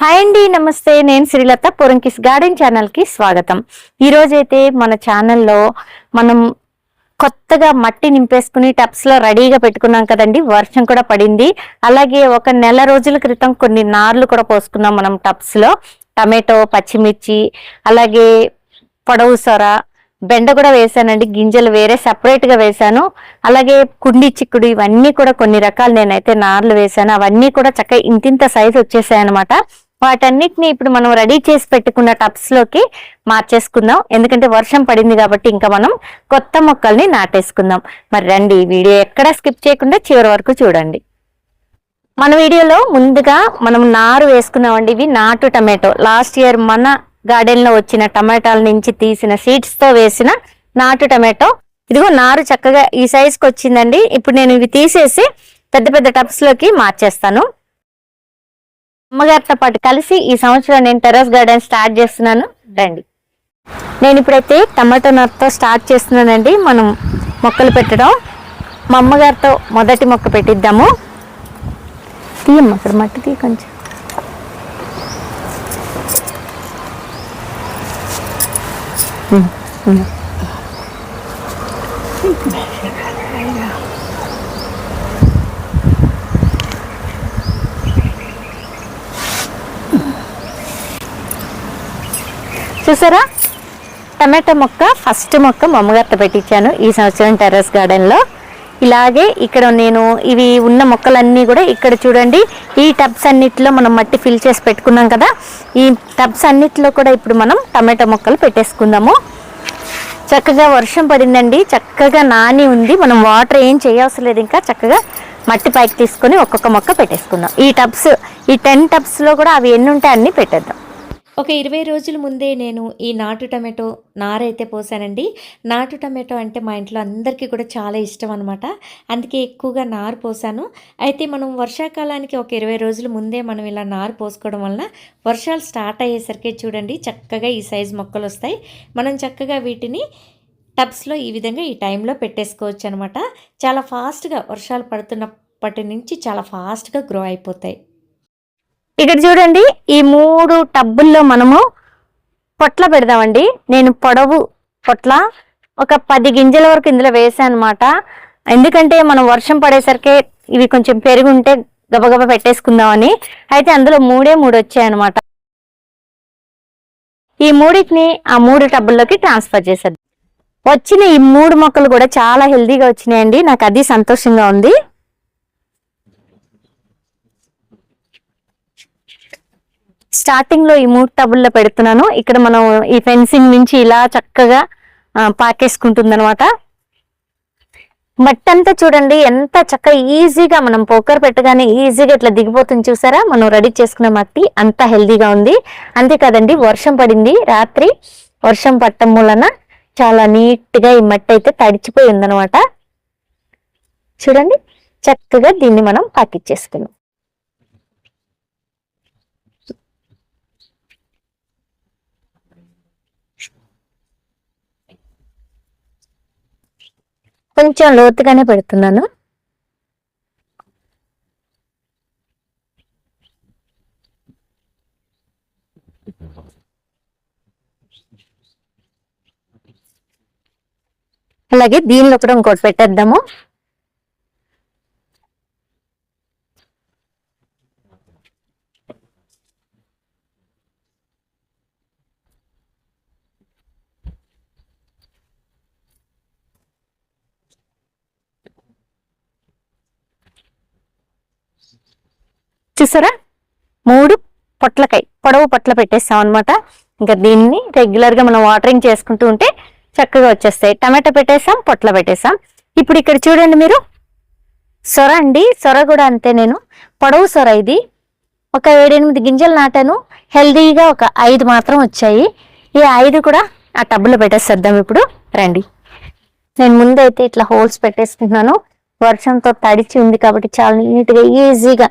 Hi అండి నమస్తే. నేను శ్రీలత పొరంకిస్ గార్డెన్ ఛానల్కి స్వాగతం. ఈరోజైతే మన ఛానల్లో మనం కొత్తగా మట్టి నింపేసుకుని టప్స్లో రెడీగా పెట్టుకున్నాం కదండి. వర్షం కూడా పడింది. అలాగే ఒక నెల రోజుల క్రితం కొన్ని నార్లు కూడా పోసుకున్నాం మనం టప్స్లో టమాటో పచ్చిమిర్చి అలాగే పొడవు సొర బెండ కూడా వేసానండి. గింజలు వేరే సపరేట్గా వేశాను. వేసాను అలాగే కుండి చిక్కుడు ఇవన్నీ కూడా కొన్ని రకాలు నేనైతే నార్లు వేసాను అవన్నీ కూడా చక్కగా ఇంతింత సైజు వచ్చేసాయి అనమాట వాటన్నిటిని ఇప్పుడు మనం రెడీ చేసి పెట్టుకున్న టబ్స్లోకి మార్చేసుకుందాం. ఎందుకంటే వర్షం పడింది కాబట్టి ఇంకా మనం కొత్త మొక్కల్ని నాటేసుకుందాం. మరి రండి ఈ వీడియో ఎక్కడా స్కిప్ చేయకుండా చివరి వరకు చూడండి. మన వీడియోలో ముందుగా మనం నారు వేసుకున్నామండి. ఇవి నాటు టమాటో. లాస్ట్ ఇయర్ మన గార్డెన్లో వచ్చిన టమాటాల నుంచి తీసిన సీడ్స్తో వేసిన నాటు టమాటో. ఇదిగో నారు చక్కగా ఈ సైజ్కి వచ్చిందండి. ఇప్పుడు నేను ఇవి తీసేసి పెద్ద పెద్ద టబ్స్లోకి మార్చేస్తాను. అమ్మగారితో పాటు కలిసి ఈ సంవత్సరం నేను టెర్రస్ గార్డెన్ స్టార్ట్ చేస్తున్నాను. రండి. నేను ఇప్పుడైతే టమాటో నారుతో స్టార్ట్ చేస్తున్నానండి. మనం మొక్కలు పెట్టడం. మా అమ్మగారితో మొదటి మొక్క పెట్టిద్దాము. తీయమ్మ అక్కడ మట్టి తీ కొంచెం. ఉమ్, చూసారా? టమాటో మొక్క ఫస్ట్ మొక్క మా అమ్మగారితో పెట్టించాను ఈ సంవత్సరం టెర్రస్ గార్డెన్లో. ఇలాగే ఇక్కడ నేను ఇవి ఉన్న మొక్కలన్నీ కూడా ఇక్కడ చూడండి. ఈ టబ్స్ అన్నిటిలో మనం మట్టి ఫిల్ చేసి పెట్టుకున్నాం కదా. ఈ టబ్స్ అన్నిటిలో కూడా ఇప్పుడు మనం టమాటో మొక్కలు పెట్టేసుకుందాము. చక్కగా వర్షం పడిందండి. చక్కగా నాని ఉంది. మనం వాటర్ ఏం చేయవసరం లేదు ఇంకా. చక్కగా మట్టి పైకి తీసుకొని ఒక్కొక్క మొక్క పెట్టేసుకుందాం. ఈ టబ్స్ ఈ టెన్ టబ్స్లో కూడా అవి ఎన్ని ఉంటాయి అన్నీ పెట్టేద్దాం. ఒక ఇరవై రోజుల ముందే నేను ఈ నాటు టమాటో నారైతే పోసానండి. నాటు టమాటో అంటే మా ఇంట్లో అందరికీ కూడా చాలా ఇష్టం అనమాట అందుకే ఎక్కువగా నారు పోసాను. అయితే మనం వర్షాకాలానికి ఒక ఇరవై రోజుల ముందే మనం ఇలా నారు పోసుకోవడం వలన వర్షాలు స్టార్ట్ అయ్యేసరికి చూడండి చక్కగా ఈ సైజు మొక్కలు వస్తాయి. మనం చక్కగా వీటిని టబ్స్లో ఈ విధంగా ఈ టైంలో పెట్టేసుకోవచ్చు అనమాట చాలా ఫాస్ట్గా వర్షాలు పడుతున్నప్పటి నుంచి చాలా ఫాస్ట్గా గ్రో అయిపోతాయి. ఇక్కడ చూడండి ఈ మూడు టబ్బుల్లో మనము పొట్ల పెడదామండి. నేను పొడవు పొట్ల ఒక పది గింజల వరకు ఇందులో వేసాను అనమాట ఎందుకంటే మనం వర్షం పడేసరికి ఇవి కొంచెం పెరుగుంటే గబగబా పెట్టేసుకుందామని. అయితే అందులో మూడే మూడు వచ్చాయన్నమాట. ఈ మూడింటిని ఆ మూడు టబ్బుల్లోకి ట్రాన్స్ఫర్ చేసేది వచ్చిన ఈ మూడు మొక్కలు కూడా చాలా హెల్దీగా వచ్చినాయండి. నాకు అది సంతోషంగా ఉంది. స్టార్టింగ్లో ఈ మూడు టబుల్లో పెడుతున్నాను. ఇక్కడ మనం ఈ ఫెన్సింగ్ నుంచి ఇలా చక్కగా పాకేసుకుంటుంది అనమాట మట్టి అంతా చూడండి ఎంత చక్కగా ఈజీగా మనం పోకర్ పెట్టగానే ఈజీగా ఇట్లా దిగిపోతుంది చూసారా? మనం రెడీ చేసుకున్న మట్టి అంత హెల్దీగా ఉంది. అంతే కదండి వర్షం పడింది రాత్రి. వర్షం పట్టడం వలన చాలా నీట్గా ఈ మట్టి అయితే తడిచిపోయి ఉందనమాట చూడండి చక్కగా దీన్ని మనం పాకిచ్చేసుకున్నాం. కొంచెం లోతుగానే పెడుతున్నాను. అలాగే దీనిలో కూడా ఇంకోటి పెట్టేద్దాము. చూసారా? మూడు పొట్లకాయ పొడవు పొట్ల పెట్టేస్తాం అనమాట ఇంకా దీన్ని రెగ్యులర్గా మనం వాటరింగ్ చేసుకుంటూ ఉంటే చక్కగా వచ్చేస్తాయి. టమాటా పెట్టేసాం పొట్ల పెట్టేసాం ఇప్పుడు ఇక్కడ చూడండి మీరు. సొర అండి సొర కూడా అంతే నేను. పొడవు సొర ఇది. ఒక ఏడెనిమిది గింజలు నాటాను. హెల్దీగా ఒక ఐదు మాత్రం వచ్చాయి. ఈ ఐదు కూడా ఆ టబ్బులో పెట్టేసేద్దాం ఇప్పుడు. రండి. నేను ముందైతే ఇట్లా హోల్స్ పెట్టేసుకుంటున్నాను. వర్షంతో తడిచి ఉంది కాబట్టి చాలా నీట్గా ఈజీగా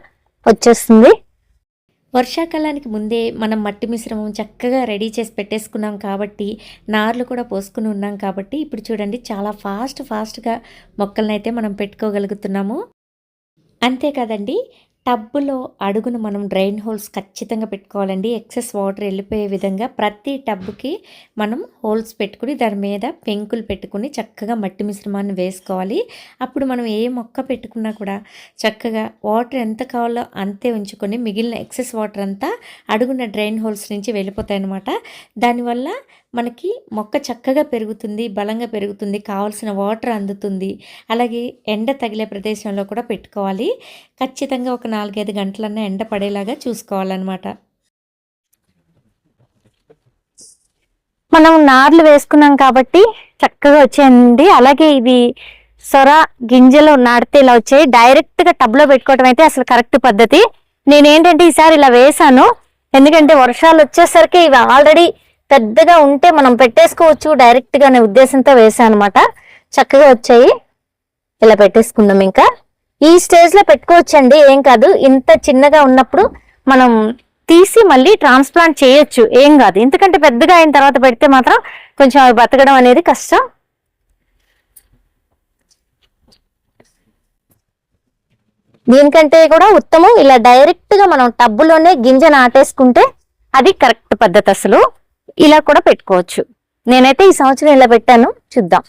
వచ్చేస్తుంది. వర్షాకాలానికి ముందే మనం మట్టి మిశ్రమం చక్కగా రెడీ చేసి పెట్టేసుకున్నాం కాబట్టి నార్లు కూడా పోసుకుని ఉన్నాం కాబట్టి ఇప్పుడు చూడండి చాలా ఫాస్ట్ ఫాస్ట్గా మొక్కలనైతే మనం పెట్టుకోగలుగుతున్నాము. అంతే కదండి టబ్బులో అడుగున మనం డ్రైన్ హోల్స్ ఖచ్చితంగా పెట్టుకోవాలండి. ఎక్సెస్ వాటర్ వెళ్ళిపోయే విధంగా ప్రతి టబ్బుకి మనం హోల్స్ పెట్టుకుని దాని మీద పెంకులు పెట్టుకుని చక్కగా మట్టి మిశ్రమాన్ని వేసుకోవాలి. అప్పుడు మనం ఏ మొక్క పెట్టుకున్నా కూడా చక్కగా వాటర్ ఎంత కావాలో అంతే ఉంచుకొని మిగిలిన ఎక్సెస్ వాటర్ అంతా అడుగున డ్రైన్ హోల్స్ నుంచి వెళ్ళిపోతాయి అన్నమాట దానివల్ల మనకి మొక్క చక్కగా పెరుగుతుంది బలంగా పెరుగుతుంది కావాల్సిన వాటర్ అందుతుంది. అలాగే ఎండ తగిలే ప్రదేశంలో కూడా పెట్టుకోవాలి. ఖచ్చితంగా ఒక నాలుగైదు గంటలన్నా ఎండ పడేలాగా చూసుకోవాలన్నమాట. మనం నార్లు వేసుకున్నాం కాబట్టి చక్కగా వచ్చేయండి. అలాగే ఇవి సొర గింజలు నాటితే ఇలా వచ్చాయి. డైరెక్ట్గా టబ్లో పెట్టుకోవటం పెట్టుకోవడం అయితే అసలు కరెక్ట్ పద్ధతి. నేనేంటంటే ఈసారి ఇలా వేసాను ఎందుకంటే వర్షాలు వచ్చేసరికి ఇవి ఆల్రెడీ పెద్దగా ఉంటే మనం పెట్టేసుకోవచ్చు. డైరెక్ట్గా అనే ఉద్దేశంతో వేసాను అనమాట చక్కగా వచ్చాయి. ఇలా పెట్టేసుకుందాం ఇంకా. ఈ స్టేజ్లో పెట్టుకోవచ్చండి. ఏం కాదు. ఇంత చిన్నగా ఉన్నప్పుడు మనం తీసి మళ్ళీ ట్రాన్స్ప్లాంట్ చేయొచ్చు. ఏం కాదు. ఎందుకంటే పెద్దగా అయిన తర్వాత పెడితే మాత్రం కొంచెం అవి బతకడం అనేది కష్టం. దీనికంటే కూడా ఉత్తమం. ఇలా డైరెక్ట్గా మనం టబ్బులోనే గింజ నాటేసుకుంటే అది కరెక్ట్ పద్ధతి అసలు. ఇలా కూడా పెట్టుకోవచ్చు. నేనైతే ఈ సంవత్సరం ఇలా పెట్టాను చూద్దాం.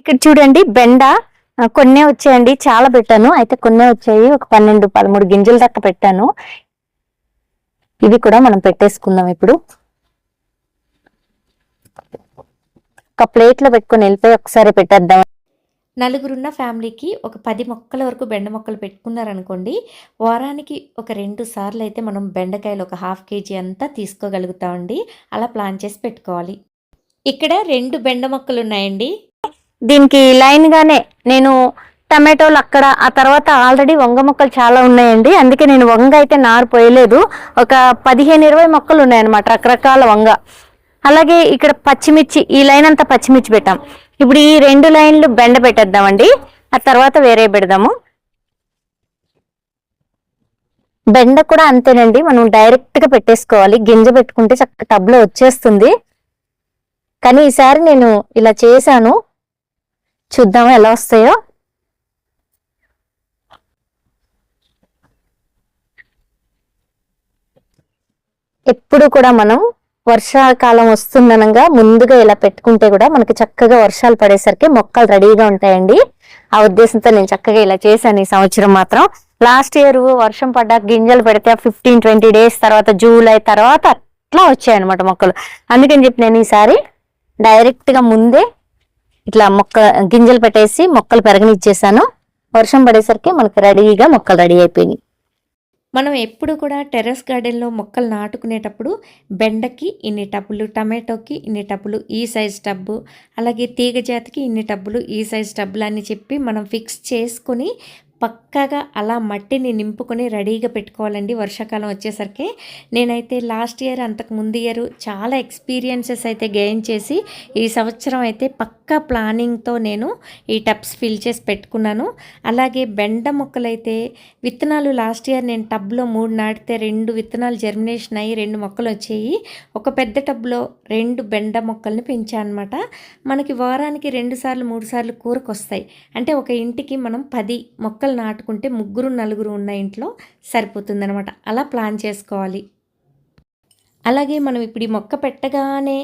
ఇక్కడ చూడండి బెండ కొన్నే వచ్చాయండి చాలా పెట్టాను. అయితే కొన్నే వచ్చాయి ఒక పన్నెండు పదమూడు గింజల దాకా పెట్టాను. ఇవి కూడా మనం పెట్టేసుకుందాం ఇప్పుడు. ఒక ప్లేట్లో పెట్టుకొని వెళ్ళిపోయి ఒకసారి పెట్టేద్దాం. నలుగురున్న ఫ్యామిలీకి ఒక పది మొక్కల వరకు బెండ మొక్కలు పెట్టుకున్నారనుకోండి వారానికి ఒక రెండు సార్లు అయితే మనం బెండకాయలు ఒక హాఫ్ కేజీ అంతా తీసుకోగలుగుతామండి. అలా ప్లాన్ చేసి పెట్టుకోవాలి. ఇక్కడ రెండు బెండ మొక్కలు ఉన్నాయండి. దీనికి లైన్గానే నేను టమాటోలు అక్కడ ఆ తర్వాత ఆల్రెడీ వంగ మొక్కలు చాలా ఉన్నాయండి. అందుకే నేను వంగ అయితే నారు పోయలేదు. ఒక పదిహేను ఇరవై మొక్కలు ఉన్నాయన్నమాట రకరకాల వంగ. అలాగే ఇక్కడ పచ్చిమిర్చి ఈ లైన్ అంతా పచ్చిమిర్చి పెట్టాం. ఇప్పుడు ఈ రెండు లైన్లు బెండ పెట్టేద్దామండి. ఆ తర్వాత వేరే పెడదాము. బెండ కూడా అంతేనండి. మనం డైరెక్ట్గా పెట్టేసుకోవాలి. గింజ పెట్టుకుంటే చక్క టబ్లో వచ్చేస్తుంది. కానీ ఈసారి నేను ఇలా చేశాను. చూద్దాం ఎలా వస్తాయో. ఎప్పుడు కూడా మనం వర్షాకాలం వస్తుందనగా ముందుగా ఇలా పెట్టుకుంటే కూడా మనకి చక్కగా వర్షాలు పడేసరికి మొక్కలు రెడీగా ఉంటాయండి. ఆ ఉద్దేశంతో నేను చక్కగా ఇలా చేశాను ఈ సంవత్సరం మాత్రం. లాస్ట్ ఇయర్ వర్షం పడ్డాక గింజలు పెడితే ఫిఫ్టీన్ ట్వంటీ డేస్ తర్వాత జూలై తర్వాత అట్లా వచ్చాయన్నమాట మొక్కలు. అందుకని చెప్పి నేను ఈసారి డైరెక్ట్గా ముందే ఇట్లా మొక్క గింజలు పెట్టేసి మొక్కలు పెరగనిచ్చేసాను. వర్షం పడేసరికి మనకి రెడీగా మొక్కలు రెడీ అయిపోయినాయి. మనం ఎప్పుడు కూడా టెర్రస్ గార్డెన్లో మొక్కలు నాటుకునేటప్పుడు బెండకి ఇన్ని టబ్బులు టమాటోకి ఇన్ని టబ్బులు ఈ సైజ్ టబ్బు అలాగే తీగ జాతికి ఇన్ని టబ్బులు ఈ సైజ్ టబ్బులు అని చెప్పి మనం ఫిక్స్ చేసుకొని పక్కాగా అలా మట్టిని నింపుకొని రెడీగా పెట్టుకోవాలండి వర్షాకాలం వచ్చేసరికి. నేనైతే లాస్ట్ ఇయర్ అంతకు ముందు ఇయర్ చాలా ఎక్స్పీరియన్సెస్ అయితే గెయిన్ చేసి ఈ సంవత్సరం అయితే పక్క ప్లానింగ్తో నేను ఈ టబ్స్ ఫిల్ చేసి పెట్టుకున్నాను. అలాగే బెండ మొక్కలైతే విత్తనాలు లాస్ట్ ఇయర్ నేను టబ్లో మూడు నాటితే రెండు విత్తనాలు జర్మినేషన్ అయ్యి రెండు మొక్కలు వచ్చాయి. ఒక పెద్ద టబ్లో రెండు బెండ మొక్కల్ని పెంచాను అనమాట మనకి వారానికి రెండు సార్లు మూడు సార్లు కూరకు వస్తాయి అంటే ఒక ఇంటికి మనం పది మొక్కలు నాటుకుంటే ముగ్గురు నలుగురు ఉన్న ఇంట్లో సరిపోతుందనమాట. అలా ప్లాన్ చేసుకోవాలి. అలాగే మనం ఇప్పుడు ఈ మొక్క పెట్టగానే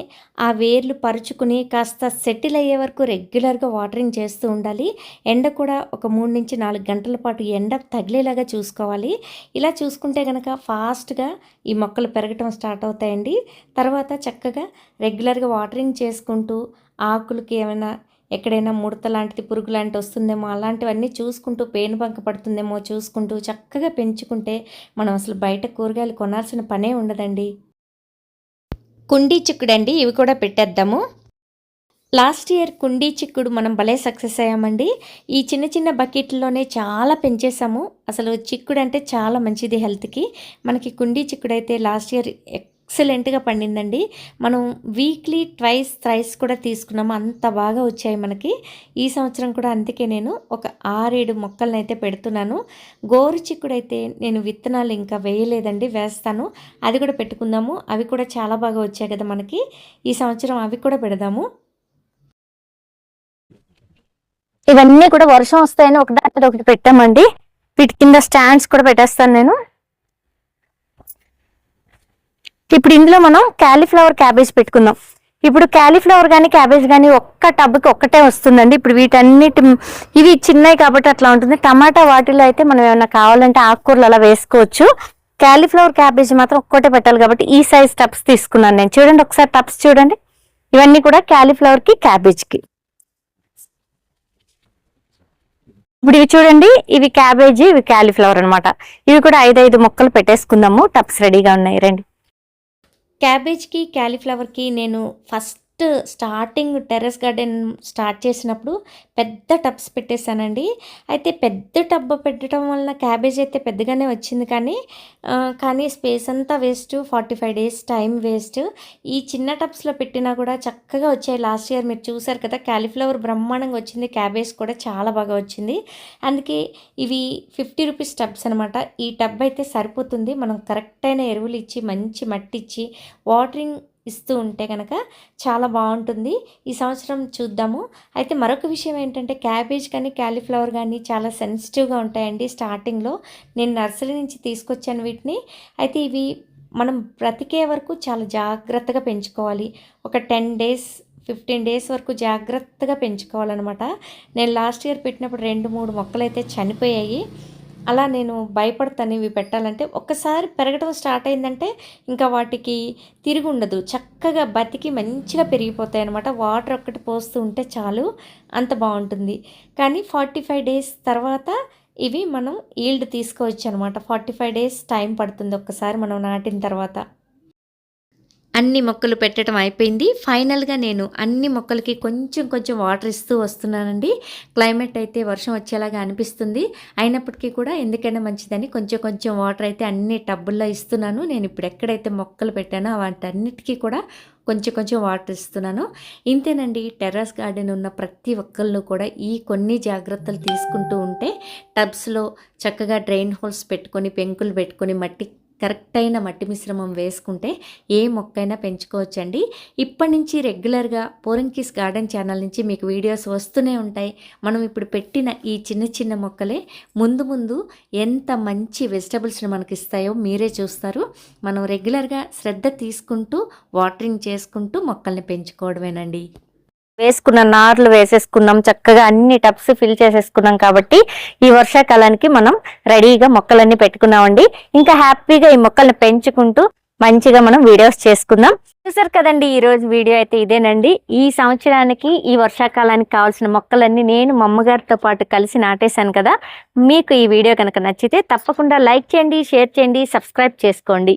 ఆ వేర్లు పరుచుకుని కాస్త సెటిల్ అయ్యే వరకు రెగ్యులర్గా వాటరింగ్ చేస్తూ ఉండాలి. ఎండ కూడా ఒక మూడు నుంచి నాలుగు గంటల పాటు ఎండ తగిలేలాగా చూసుకోవాలి. ఇలా చూసుకుంటే కనుక ఫాస్ట్గా ఈ మొక్కలు పెరగటం స్టార్ట్ అవుతాయండి. తర్వాత చక్కగా రెగ్యులర్గా వాటరింగ్ చేసుకుంటూ ఆకులకి ఏమైనా ఎక్కడైనా ముడత లాంటిది పురుగు లాంటి వస్తుందేమో అలాంటివన్నీ చూసుకుంటూ పేను బంక పడుతుందేమో చూసుకుంటూ చక్కగా పెంచుకుంటే మనం అసలు బయట కూరగాయలు కొనాల్సిన పనే ఉండదండి. కుండీ చిక్కుడు అండి ఇవి కూడా పెట్టేద్దాము. లాస్ట్ ఇయర్ కుండీ చిక్కుడు మనం భలే సక్సెస్ అయ్యామండి. ఈ చిన్న చిన్న బకెట్లోనే చాలా పెంచేసాము అసలు చిక్కుడు అంటే చాలా మంచిది హెల్త్కి. మనకి కుండీ చిక్కుడు అయితే లాస్ట్ ఇయర్ ఎక్సలెంట్గా పండిందండి. మనం వీక్లీ ట్వైస్ థ్రైస్ కూడా తీసుకున్నాము. అంత బాగా వచ్చాయి మనకి. ఈ సంవత్సరం కూడా అందుకే నేను ఒక ఆరేడు మొక్కలను అయితే పెడుతున్నాను. గోరు చిక్కుడైతే నేను విత్తనాలు ఇంకా వేయలేదండి వేస్తాను. అది కూడా పెట్టుకుందాము. అవి కూడా చాలా బాగా వచ్చాయి కదా మనకి. ఈ సంవత్సరం అవి కూడా పెడదాము. ఇవన్నీ కూడా వర్షం వస్తాయని ఒకటి ఒకటి పెట్టామండి. వీటి కింద స్టాండ్స్ కూడా పెట్టేస్తాను నేను. ఇప్పుడు ఇందులో మనం క్యాలీఫ్లవర్ క్యాబేజ్ పెట్టుకుందాం. ఇప్పుడు క్యాలీఫ్లవర్ కానీ క్యాబేజ్ కానీ ఒక్క టబ్కి ఒక్కటే వస్తుందండి. ఇప్పుడు వీటన్నిటి ఇవి చిన్నవి కాబట్టి అట్లా ఉంటుంది. టమాటా వాటిలో అయితే మనం ఏమైనా కావాలంటే ఆకుకూరలు అలా వేసుకోవచ్చు. క్యాలీఫ్లవర్ క్యాబేజ్ మాత్రం ఒక్కటే పెట్టాలి కాబట్టి ఈ సైజ్ టబ్స్ తీసుకున్నాను నేను. చూడండి ఒకసారి టబ్స్ చూడండి. ఇవన్నీ కూడా క్యాలీఫ్లవర్కి క్యాబేజ్కి ఇప్పుడు ఇవి చూడండి ఇవి క్యాబేజీ ఇవి క్యాలీఫ్లవర్ అన్నమాట. ఇవి కూడా ఐదు ఐదు మొక్కలు పెట్టేసుకుందాము. టబ్స్ రెడీగా ఉన్నాయి. రండి. క్యాబేజ్కి క్యాలీఫ్లవర్కి నేను first first starting terrace garden start చేసినప్పుడు పెద్ద టబ్స్ పెట్టేశానండి. అయితే పెద్ద టబ్ పెట్టడం వలన క్యాబేజ్ అయితే పెద్దగానే వచ్చింది కానీ కానీ స్పేస్ అంతా waste forty five days time waste. ఈ చిన్న టబ్స్లో పెట్టినా కూడా చక్కగా వచ్చాయి. లాస్ట్ ఇయర్ మీరు చూసారు కదా క్యాలీఫ్లవర్ బ్రహ్మాండంగా వచ్చింది. క్యాబేజ్ కూడా చాలా బాగా వచ్చింది. అందుకే ఇవి ఫిఫ్టీ రూపీస్ టబ్స్ అనమాట ఈ టబ్ అయితే సరిపోతుంది. మనం కరెక్ట్ అయిన ఎరువులు ఇచ్చి మంచి మట్టి ఇచ్చి వాటరింగ్ ఇస్తూ ఉంటే కనుక చాలా బాగుంటుంది. ఈ సంవత్సరం చూద్దాము. అయితే మరొక విషయం ఏంటంటే క్యాబేజ్ కానీ క్యాలీఫ్లవర్ కానీ చాలా సెన్సిటివ్గా ఉంటాయండి స్టార్టింగ్లో. నేను నర్సరీ నుంచి తీసుకొచ్చాను వీటిని. అయితే ఇవి మనం బ్రతికే వరకు చాలా జాగ్రత్తగా పెంచుకోవాలి. ఒక టెన్ డేస్ ఫిఫ్టీన్ డేస్ వరకు జాగ్రత్తగా పెంచుకోవాలన్నమాట. నేను లాస్ట్ ఇయర్ పెట్టినప్పుడు రెండు మూడు మొక్కలు అయితే చనిపోయాయి. అలా నేను భయపడతాను ఇవి పెట్టాలంటే. ఒక్కసారి పెరగడం స్టార్ట్ అయిందంటే ఇంకా వాటికి తిరిగి ఉండదు. చక్కగా బతికి మంచిగా పెరిగిపోతాయి అనమాట వాటర్ ఒక్కటి పోస్తూ ఉంటే చాలు అంత బాగుంటుంది. కానీ ఫార్టీ ఫైవ్ డేస్ తర్వాత ఇవి మనం ఈల్డ్ తీసుకోవచ్చు అనమాట ఫార్టీ ఫైవ్ డేస్ టైం పడుతుంది ఒక్కసారి మనం నాటిన తర్వాత. అన్ని మొక్కలు పెట్టడం అయిపోయింది. ఫైనల్గా నేను అన్ని మొక్కలకి కొంచెం కొంచెం వాటర్ ఇస్తూ వస్తున్నానండి. క్లైమేట్ అయితే వర్షం వచ్చేలాగా అనిపిస్తుంది. అయినప్పటికీ కూడా ఎందుకైనా మంచిదని కొంచెం కొంచెం వాటర్ అయితే అన్ని టబ్బుల్లో ఇస్తున్నాను. నేను ఇప్పుడు ఎక్కడైతే మొక్కలు పెట్టానో వాటన్నిటికీ కూడా కొంచెం కొంచెం వాటర్ ఇస్తున్నాను. ఇంతేనండి టెర్రస్ గార్డెన్ ఉన్న ప్రతి ఒక్కళ్ళు కూడా ఈ కొన్ని జాగ్రత్తలు తీసుకుంటూ ఉంటే టబ్స్లో చక్కగా డ్రైన్ హోల్స్ పెట్టుకొని పెంకులు పెట్టుకొని మట్టి కరెక్ట్ అయిన మట్టి మిశ్రమం వేసుకుంటే ఏ మొక్కైనా పెంచుకోవచ్చండి. ఇప్పటి నుంచి రెగ్యులర్గా పోరంకిస్ గార్డెన్ ఛానల్ నుంచి మీకు వీడియోస్ వస్తూనే ఉంటాయి. మనం ఇప్పుడు పెట్టిన ఈ చిన్న చిన్న మొక్కలే ముందు ముందు ఎంత మంచి వెజిటబుల్స్ని మనకి ఇస్తాయో మీరే చూస్తారు. మనం రెగ్యులర్గా శ్రద్ధ తీసుకుంటూ వాటరింగ్ చేసుకుంటూ మొక్కల్ని పెంచుకోవడమేనండి. వేసుకున్న నార్లు వేసేసుకున్నాం చక్కగా అన్ని టబ్స్ ఫిల్ చేసేసుకున్నాం కాబట్టి ఈ వర్షాకాలానికి మనం రెడీగా మొక్కలన్నీ పెట్టుకున్నామండి. ఇంకా హ్యాపీగా ఈ మొక్కల్ని పెంచుకుంటూ మంచిగా మనం వీడియోస్ చేసుకుందాం. చూసారు కదండి ఈ రోజు వీడియో అయితే ఇదేనండి. ఈ సంవత్సరానికి ఈ వర్షాకాలానికి కావాల్సిన మొక్కలన్నీ నేను మా అమ్మగారితో పాటు కలిసి నాటేశాను కదా. మీకు ఈ వీడియో కనుక నచ్చితే తప్పకుండా లైక్ చేయండి షేర్ చేయండి సబ్స్క్రైబ్ చేసుకోండి.